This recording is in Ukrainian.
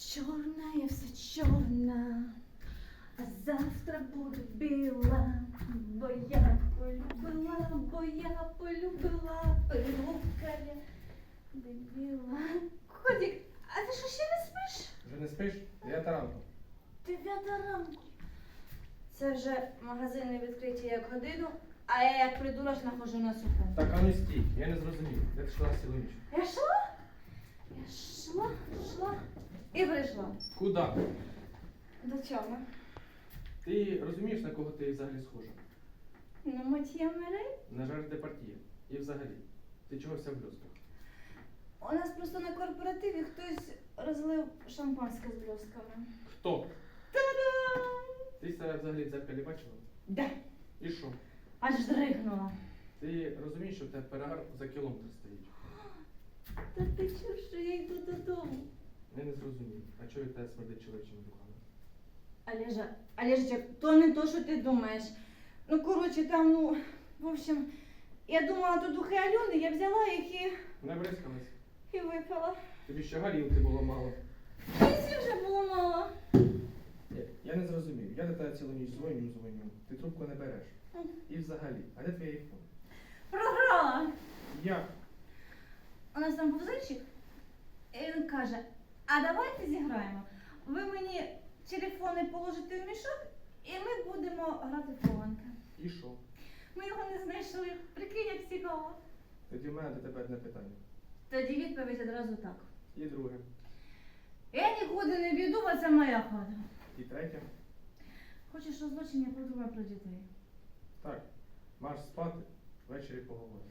Чорна я все чорна, а завтра буду біла, бо я полюбила, бо я полюбила перукаря дебіла. Котик, а ти що ще не спиш? Вже не спиш? Дев'ята ранку. Дев'ята ранку. Це вже магазини відкриті як годину, а я як придурок нахожу на суху. Так, а ну стій, я не зрозумів. Де ти йшла цілу ніч? Я йшла? Я йшла, йшла і прийшла. Куда? До чого? Ти розумієш, на кого ти взагалі схожа? На Матія Мирей? На жаль, департія. І взагалі. Ти чого вся в блюзках? У нас просто на корпоративі хтось розлив шампанське з бльостками. Хто? Та-дам! Ти себе взагалі в дзеркалі бачила? Де? І що? Аж здригнула. Ти розумієш, що в тебе перегар за кілометр стоїть? Та ти чув, що я йду додому? Я не зрозумів. А чого від тебе смердить чоловічими духами? Олежа, Олежечек, то не то, що ти думаєш. Ну, коротше, там, ну, в общем, я думала, то духи Альони, я взяла їх і, Не бризкалась. і випила. Тобі ще горілки було мало. Мені вже було мало. Я, я не зрозумів. Я до тебе цілу ніч дзвоню, дзвоню. Ти трубку не береш. І взагалі, а де твій айфон? Програла. Як? У нас там був зайчик, і він каже, а давайте зіграємо. Ви мені телефони положите в мішок, і ми будемо грати в хованки. І що? Ми його не знайшли. Прикинь, як цікаво. Тоді в мене до тебе одне питання. Тоді відповідь одразу так. І друге. Я нікуди не піду, бо це моя хата. І третє. Хочеш розлучення, подумай про дітей. Так, маш спати, ввечері поговоримо.